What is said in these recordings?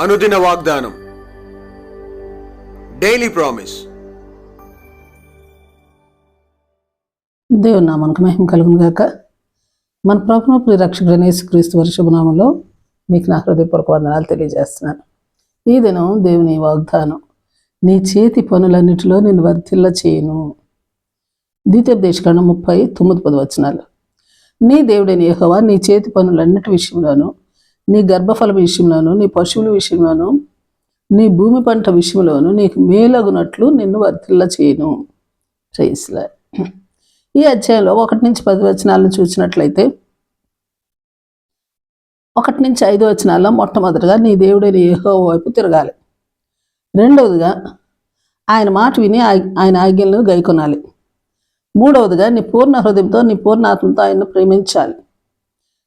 అనుదిన వాగ్దానం. Daily promise దేవుని నామానికి మహిమ కలుగును గాక. మన ప్రభుత్వ ప్రియరక్షకుడైన యేసుక్రీస్తు వర్షభనామంలో మీకు నా హృదయపూర్వక వందనాలు తెలియజేస్తున్నాను. ఈ దినం దేవుని వాగ్దానం నీ చేతి పనులన్నిటిలో నేను వర్తిల్ల చేయను. ద్వితీయోపదేశకాండం ముప్పై తొమ్మిది పది వచనాలు. నీ దేవుడైన యహోవా నీ చేతి పనులన్నిటి విషయంలోను నీ గర్భఫల విషయంలోను నీ పశువుల విషయంలోను నీ భూమి పంట విషయంలోను నీకు మేలగునట్లు నిన్ను వర్తిల్ల చేయను. ప్రైస్లా ఈ అధ్యాయంలో ఒకటి నుంచి పది వచనాలను చూసినట్లయితే ఒకటి నుంచి ఐదు వచనాల్లో మొట్టమొదటిగా నీ దేవుడైన ఏహో వైపు తిరగాలి. రెండవదిగా ఆయన మాట విని ఆయన ఆజ్ఞలను గైకొనాలి. మూడవదిగా నీ పూర్ణ హృదయంతో నీ పూర్ణ ఆత్మతో ఆయన్ను ప్రేమించాలి.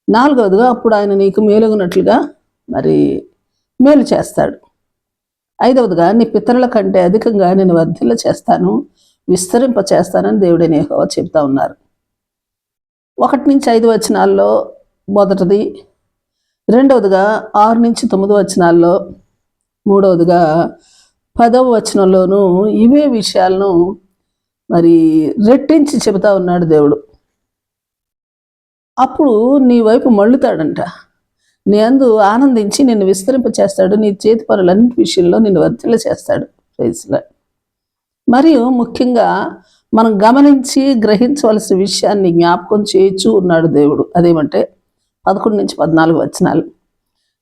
నాలుగవదిగా అప్పుడు ఆయన నీకు మేలుగునట్లుగా మరి మేలు చేస్తాడు. ఐదవదిగా నీ పితరుల కంటే అధికంగా నేను వర్ధిల్ల చేస్తాను విస్తరింప చేస్తానని దేవుడైన నేహో చెప్తా ఉన్నారు. ఒకటి నుంచి ఐదు వచనాల్లో మొదటిది రెండవదిగా ఆరు నుంచి తొమ్మిది వచనాల్లో మూడవదిగా పదవ వచనంలోనూ ఇవే విషయాలను మరి రెట్టించి చెబుతా ఉన్నాడు దేవుడు. అప్పుడు నీ వైపు మళ్ళుతాడంట. నీ అందు ఆనందించి నిన్ను విస్తరింప చేస్తాడు నీ చేతి పనులన్నిటి విషయంలో నిన్ను వర్తిల్ల చేస్తాడు ప్రైజ్లా మరియు ముఖ్యంగా మనం గమనించి గ్రహించవలసిన విషయాన్ని జ్ఞాపకం చేయొచ్చు ఉన్నాడు దేవుడు. అదేమంటే పదకొండు నుంచి పద్నాలుగు వచనాలు.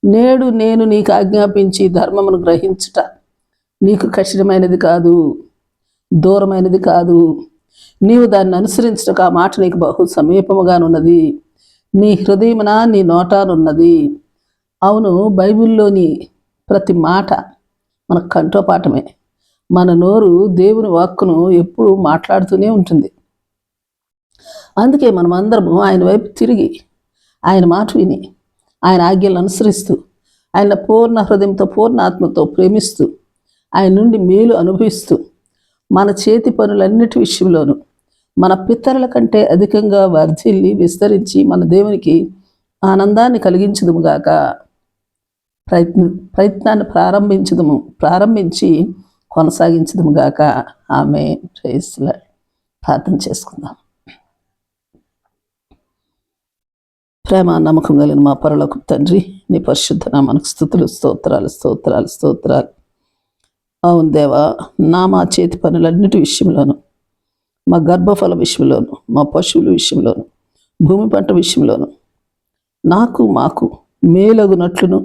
నేడు నేను నీకు ఆజ్ఞాపించి ధర్మమును గ్రహించుట నీకు కఠినమైనది కాదు దూరమైనది కాదు. నీవు దాన్ని అనుసరించుటకు ఆ మాట నీకు బహు సమీపముగానున్నది. నీ హృదయమున నీ నోటానున్నది. అవును బైబిల్లోని ప్రతి మాట మన కంఠోపాఠమే. మన నోరు దేవుని వాక్కును ఎప్పుడు మాట్లాడుతూనే ఉంటుంది. అందుకే మనమందరము ఆయన వైపు తిరిగి ఆయన మాట విని ఆయన ఆజ్ఞలను అనుసరిస్తూ ఆయన పూర్ణ హృదయంతో పూర్ణ ఆత్మతో ప్రేమిస్తూ ఆయన నుండి మేలు అనుభవిస్తూ మన చేతి పనులన్నిటి విషయంలోనూ మన పితరుల కంటే అధికంగా వర్ధిల్లి విస్తరించి మన దేవునికి ఆనందాన్ని కలిగించదుముగాక ప్రయత్న ప్రయత్నాన్ని ప్రారంభించదుము ప్రారంభించి కొనసాగించదుముగాక ఆమె ప్రేస్లా ప్రార్థన చేసుకుందాం. ప్రేమ నమ్మకం కలిగిన మా పరులకు తండ్రి నీ పరిశుద్ధ నామానికి స్థుతులు స్తోత్రాలు స్తోత్రాలు స్తోత్రాలు. అవును దేవా నా మా చేతి పనులన్నిటి విషయంలోను మా గర్భఫల విషయంలోను మా పశువుల విషయంలోను భూమి పంట విషయంలోను నాకు మాకు మేలగునట్లును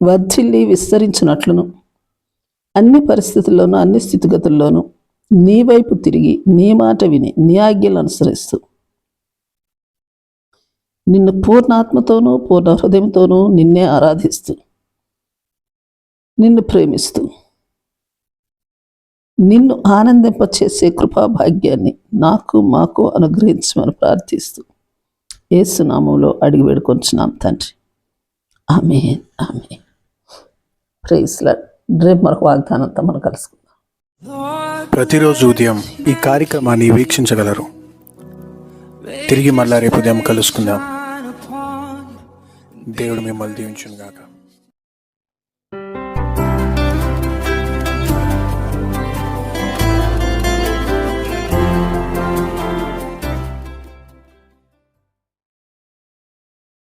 వర్ధిల్లి విస్తరించినట్లును అన్ని పరిస్థితుల్లోనూ అన్ని స్థితిగతుల్లోనూ నీ వైపు తిరిగి నీ మాట విని నీ ఆజ్ఞలు అనుసరిస్తూ నిన్ను పూర్ణాత్మతోనూ పూర్ణ హృదయంతోనూ నిన్నే ఆరాధిస్తూ నిన్ను ప్రేమిస్తూ నిన్ను ఆనందింపచేసే కృపా భాగ్యాన్ని నాకు మాకు అనుగ్రహించమని ప్రార్థిస్తూ ఏసునామంలో అడిగి వేడుకొంచున్నాం తండ్రి. ఆమె ఆమె ప్రేస్లా రేపు మరొక వాగ్దానంతో మనం కలుసుకుందాం. ప్రతిరోజు ఉదయం ఈ కార్యక్రమాన్ని వీక్షించగలరు. తిరిగి మళ్ళా రేపు ఉదయం కలుసుకుందాం. దేవుడు మిమ్మల్ని దీవించుగాక గాక